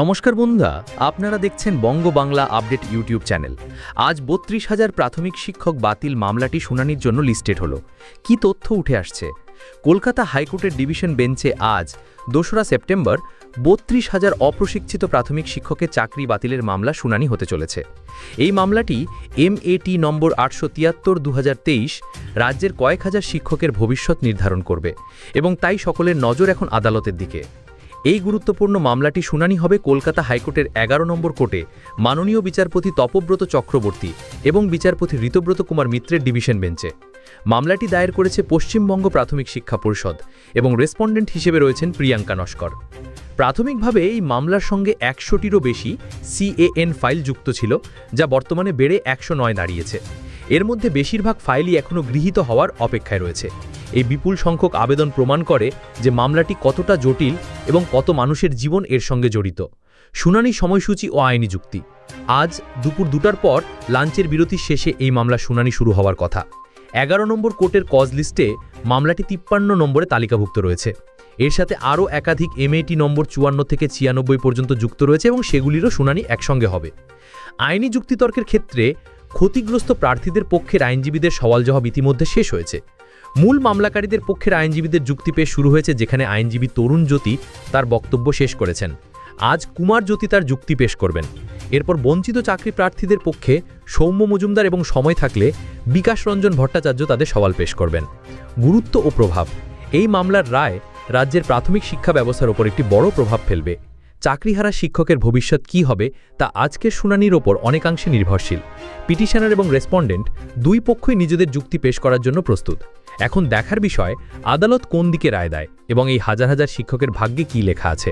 নমস্কার বন্ধুরা, আপনারা দেখছেন Banga Bangla update YouTube channel. আজ বত্রিশ হাজার প্রাথমিক শিক্ষক বাতিল মামলাটি শুনানির জন্য লিস্টেড হলো। কি তথ্য উঠে আসছে? কলকাতা হাইকোর্টের ডিভিশন বেঞ্চে আজ, দোসরা সেপ্টেম্বর, বত্রিশ হাজার অপ্রশিক্ষিত প্রাথমিক শিক্ষকের চাকরি বাতিলের মামলা শুনানি হতে চলেছে। এই মামলাটি এমএটি নম্বর আটশো তিয়াত্তর দু রাজ্যের কয়েক হাজার শিক্ষকের ভবিষ্যৎ নির্ধারণ করবে এবং তাই সকলের নজর এখন আদালতের দিকে। এই গুরুত্বপূর্ণ মামলাটি শুনানি হবে কলকাতা হাইকোর্টের এগারো নম্বর কোর্টে মাননীয় বিচারপতি তপব্রত চক্রবর্তী এবং বিচারপতি ঋতব্রত কুমার মিত্রের ডিভিশন বেঞ্চে। মামলাটি দায়ের করেছে পশ্চিমবঙ্গ প্রাথমিক শিক্ষা পরিষদ এবং রেসপন্ডেন্ট হিসেবে রয়েছেন প্রিয়াঙ্কা নস্কর। প্রাথমিকভাবে এই মামলার সঙ্গে একশোটিরও বেশি সিএএন ফাইল যুক্ত ছিল, যা বর্তমানে বেড়ে একশো নয় দাঁড়িয়েছে। এর মধ্যে বেশিরভাগ ফাইলই এখনও গৃহীত হওয়ার অপেক্ষায় রয়েছে। এই বিপুল সংখ্যক আবেদন প্রমাণ করে যে মামলাটি কতটা জটিল এবং কত মানুষের জীবন এর সঙ্গে জড়িত। শুনানি সময়সূচি ও আইনি যুক্তি। আজ দুপুর দুটার পর লাঞ্চের বিরতির শেষে এই মামলা শুনানি শুরু হওয়ার কথা। এগারো নম্বর কোর্টের কজ লিস্টে মামলাটি তিপ্পান্ন নম্বরে তালিকাভুক্ত রয়েছে। এর সাথে আরও একাধিক এমএটি নম্বর চুয়ান্ন থেকে ছিয়ানব্বই পর্যন্ত যুক্ত রয়েছে এবং সেগুলিরও শুনানি একসঙ্গে হবে। আইনি যুক্তিতর্কের ক্ষেত্রে ক্ষতিগ্রস্ত প্রার্থীদের পক্ষের আইনজীবীদের সওয়াল জবাব ইতিমধ্যে শেষ হয়েছে। মূল মামলাকারীদের পক্ষের আইনজীবীদের যুক্তি পেশ শুরু হয়েছে যেখানে আইনজীবী তরুণ জ্যোতি তার বক্তব্য শেষ করেছেন। আজ কুমার জ্যোতি তার যুক্তি পেশ করবেন। এরপর বঞ্চিত চাকরি প্রার্থীদের পক্ষে সৌম্য মজুমদার এবং সময় থাকলে বিকাশ রঞ্জন ভট্টাচার্য তাদের সওয়াল পেশ করবেন। গুরুত্ব ও প্রভাব। এই মামলার রায় রাজ্যের প্রাথমিক শিক্ষা ব্যবস্থার ওপর একটি বড় প্রভাব ফেলবে। চাকরিহারা শিক্ষকের ভবিষ্যৎ কি হবে তা আজকের শুনানির ওপর অনেকাংশে নির্ভরশীল। পিটিশনার এবং রেসপন্ডেন্ট দুই পক্ষই নিজেদের যুক্তি পেশ করার জন্য প্রস্তুত। এখন দেখার বিষয়, আদালত কোন দিকে রায় দেয় এবং এই হাজার হাজার শিক্ষকের ভাগ্যে কি লেখা আছে।